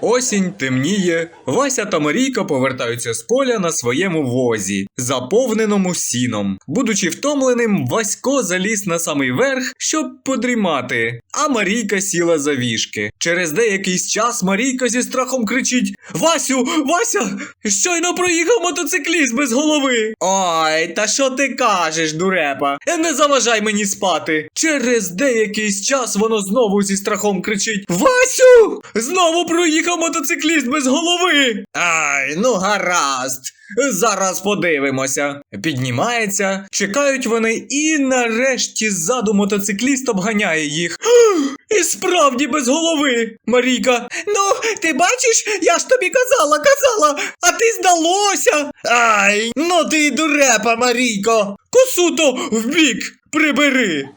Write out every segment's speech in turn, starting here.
Осінь темніє. Вася та Марійка повертаються з поля на своєму возі, заповненому сіном. Будучи втомленим, Васько заліз на самий верх, щоб подрімати. А Марійка сіла за вішки. Через деякий час Марійка зі страхом кричить: Васю, Вася! Щойно проїхав мотоцикліст без голови. Ой, та що ти кажеш, дурепа? Не заважай мені спати. Через деякий час воно знову зі страхом кричить: Васю! Знову проїхав мотоцикліст без голови. Ай, ну гаразд. Зараз подивимося. Піднімається, чекають вони, і нарешті ззаду мотоцикліст обганяє їх. І справді без голови. Марійка. Ну, ти бачиш, я ж тобі казала, казала, а ти здалося. Ай, ну ти й дурепа, Марійко. Косу то вбік прибери.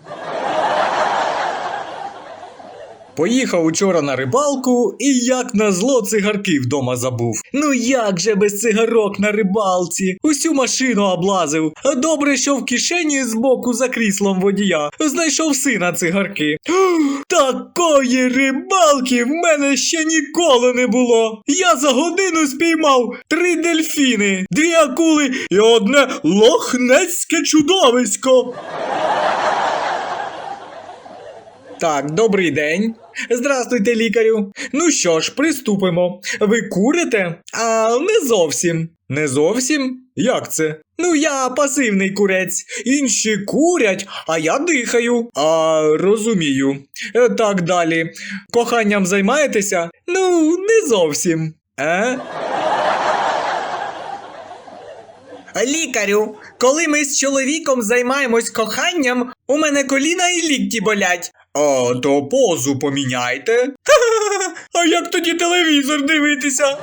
Поїхав учора на рибалку і як назло цигарки вдома забув. Ну як же без цигарок на рибалці? Усю машину облазив. А Добре, що в кишені збоку за кріслом водія знайшов сина цигарки. Такої рибалки в мене ще ніколи не було. Я за годину спіймав три дельфіни, дві акули і одне лохнецьке чудовисько. Так, добрий день. Здравствуйте, лікарю. Ну що ж, приступимо. Ви курите? А не зовсім. Не зовсім? Як це? Ну, я пасивний курець. Інші курять, а я дихаю. А розумію. Е, Так далі. Коханням займаєтеся? Ну, не зовсім. Е? Лікарю, коли ми з чоловіком займаємось коханням, у мене коліна і лікті болять. А то позу поміняйте. А як тоді телевізор дивитися?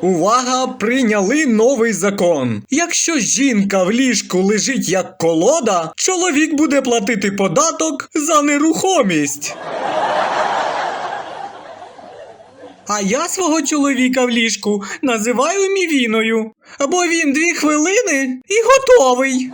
Увага! Прийняли новий закон. Якщо жінка в ліжку лежить як колода, чоловік буде платити податок за нерухомість. А я свого чоловіка в ліжку називаю мівіною. Бо він дві хвилини і готовий.